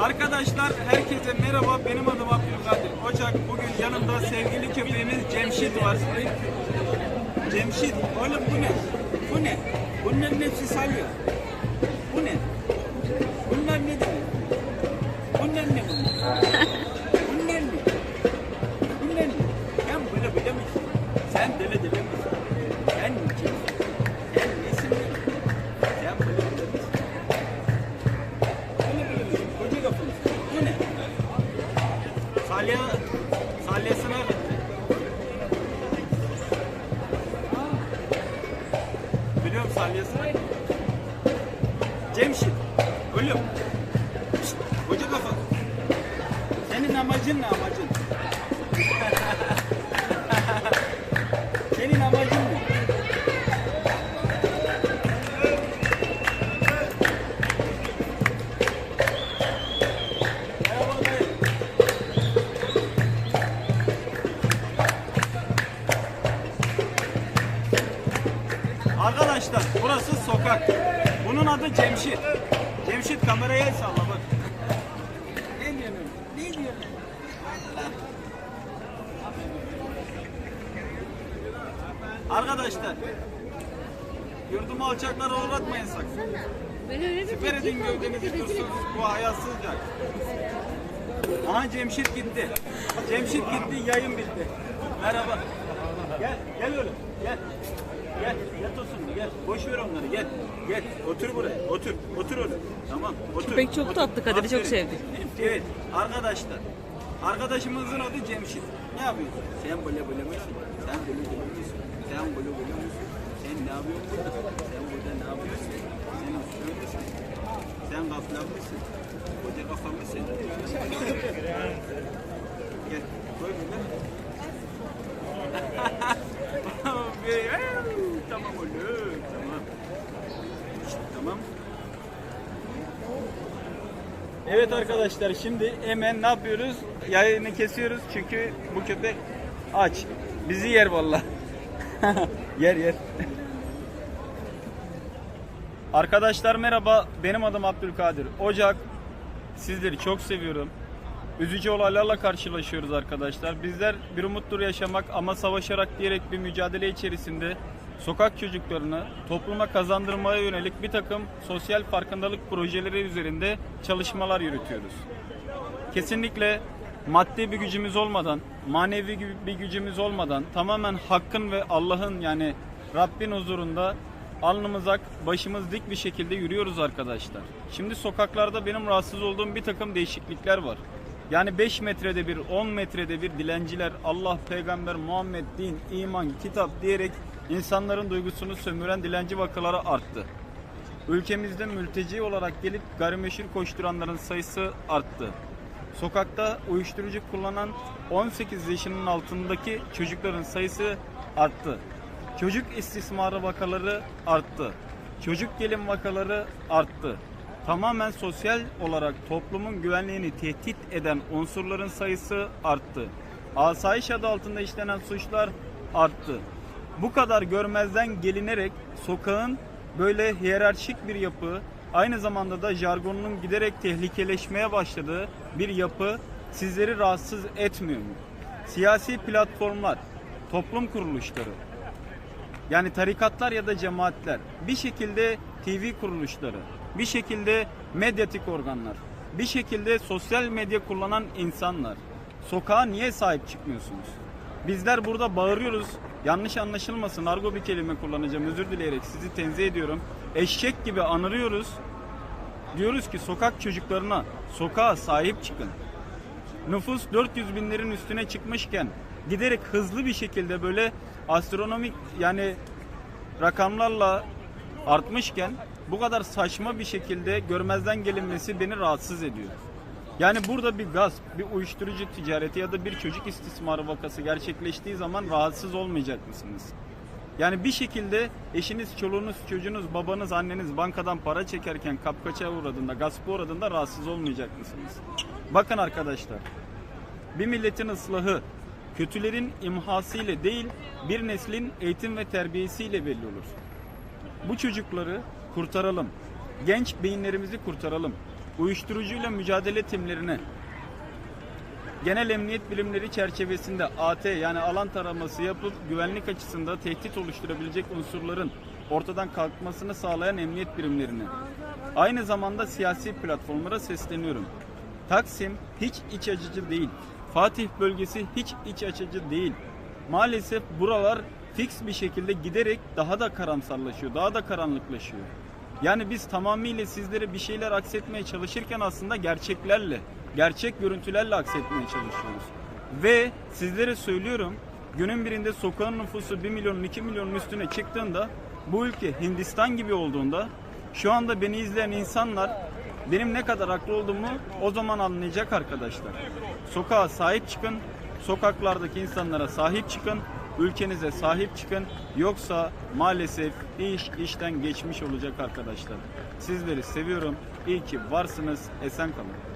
Arkadaşlar herkese merhaba. Benim adım Abdülkadir Ocak. Bugün yanımda sevgili köpeğimiz Cemşit var. Cemşit, oğlum bu ne? Bu ne? Bunların hepsi salıyor. Salya, salyasına gitti. Biliyorum salyasına gitti. Cemşit, ölüm. Koca kafa. Senin amacın ne amacın? Arkadaşlar burası sokak. Bunun adı Cemşit. Cemşit kameraya el salla bak. Ne diyorsun? Ne? Allah. Arkadaşlar yurdumu alçaklara uğratmayın sakın. Siper edin gövdenizi dursun bu hayasızca. Aha Cemşit gitti. Cemşit gitti yayın bitti. Merhaba. Gel gel oğlum gel. Gel yat olsun gel. Boş ver onları gel. Gel otur buraya otur. Otur oğlum. Tamam otur. Köpek çok otur. tatlı, Kadir'i çok Aferin. sevdi. Evet arkadaşlar. Arkadaşımızın adı Cemşit. Ne yapıyorsun? Sen böyle böyle misin? Sen böyle böyle misin? Sen böyle böyle misin? Sen ne yapıyorsun burada? Sen burada ne yapıyorsun? Sen oturuyor musun? Sen gaflan mısın? Koca kafa mısın? Gel koy bunu. tamam oğlum tamam. İşte, tamam. Evet arkadaşlar şimdi hemen ne yapıyoruz? Yayını kesiyoruz çünkü bu köpek aç. Bizi yer vallahi. yer yer. Arkadaşlar merhaba. Benim adım Abdülkadir Ocak. Sizleri çok seviyorum. Üzücü olaylarla karşılaşıyoruz arkadaşlar. Bizler bir umuttur yaşamak ama savaşarak diyerek bir mücadele içerisinde sokak çocuklarını topluma kazandırmaya yönelik bir takım sosyal farkındalık projeleri üzerinde çalışmalar yürütüyoruz. Kesinlikle maddi bir gücümüz olmadan, manevi bir gücümüz olmadan tamamen hakkın ve Allah'ın yani Rabbin huzurunda alnımız ak, başımız dik bir şekilde yürüyoruz arkadaşlar. Şimdi sokaklarda benim rahatsız olduğum bir takım değişiklikler var. Yani 5 metrede bir, 10 metrede bir dilenciler Allah, peygamber, Muhammed, din, iman, kitap diyerek insanların duygusunu sömüren dilenci vakaları arttı. Ülkemizde mülteci olarak gelip gayrimeşhur koşturanların sayısı arttı. Sokakta uyuşturucu kullanan 18 yaşının altındaki çocukların sayısı arttı. Çocuk istismarı vakaları arttı. Çocuk gelin vakaları arttı. Tamamen sosyal olarak toplumun güvenliğini tehdit eden unsurların sayısı arttı. Asayiş adı altında işlenen suçlar arttı. Bu kadar görmezden gelinerek sokağın böyle hiyerarşik bir yapı, aynı zamanda da jargonunun giderek tehlikeleşmeye başladığı bir yapı sizleri rahatsız etmiyor mu? Siyasi platformlar, toplum kuruluşları, yani tarikatlar ya da cemaatler, bir şekilde TV kuruluşları, bir şekilde medyatik organlar, bir şekilde sosyal medya kullanan insanlar. Sokağa niye sahip çıkmıyorsunuz? Bizler burada bağırıyoruz. Yanlış anlaşılmasın. Argo bir kelime kullanacağım. Özür dileyerek sizi tenzih ediyorum. Eşek gibi anırıyoruz. Diyoruz ki sokak çocuklarına sokağa sahip çıkın. Nüfus 400 binlerin üstüne çıkmışken giderek hızlı bir şekilde böyle astronomik yani rakamlarla artmışken bu kadar saçma bir şekilde görmezden gelinmesi beni rahatsız ediyor. Yani burada bir gasp, bir uyuşturucu ticareti ya da bir çocuk istismarı vakası gerçekleştiği zaman rahatsız olmayacak mısınız? Yani bir şekilde eşiniz, çoluğunuz, çocuğunuz, babanız, anneniz bankadan para çekerken kapkaça uğradığında, gaspa uğradığında rahatsız olmayacak mısınız? Bakın arkadaşlar, bir milletin ıslahı kötülerin imhası ile değil, bir neslin eğitim ve terbiyesiyle belli olur. Bu çocukları kurtaralım. Genç beyinlerimizi kurtaralım. Uyuşturucuyla mücadele timlerine, genel emniyet bilimleri çerçevesinde AT yani alan taraması yapıp güvenlik açısında tehdit oluşturabilecek unsurların ortadan kalkmasını sağlayan emniyet birimlerine, aynı zamanda siyasi platformlara sesleniyorum. Taksim hiç iç açıcı değil. Fatih bölgesi hiç iç açıcı değil. Maalesef buralar fix bir şekilde giderek daha da karamsarlaşıyor, daha da karanlıklaşıyor. Yani biz tamamıyla sizlere bir şeyler aksetmeye çalışırken aslında gerçeklerle, gerçek görüntülerle aksetmeye çalışıyoruz. Ve sizlere söylüyorum, günün birinde sokağın nüfusu 1 milyonun 2 milyonun üstüne çıktığında bu ülke Hindistan gibi olduğunda şu anda beni izleyen insanlar benim ne kadar haklı olduğumu o zaman anlayacak arkadaşlar. Sokağa sahip çıkın, sokaklardaki insanlara sahip çıkın, ülkenize sahip çıkın. Yoksa maalesef iş işten geçmiş olacak arkadaşlar. Sizleri seviyorum. İyi ki varsınız. Esen kalın.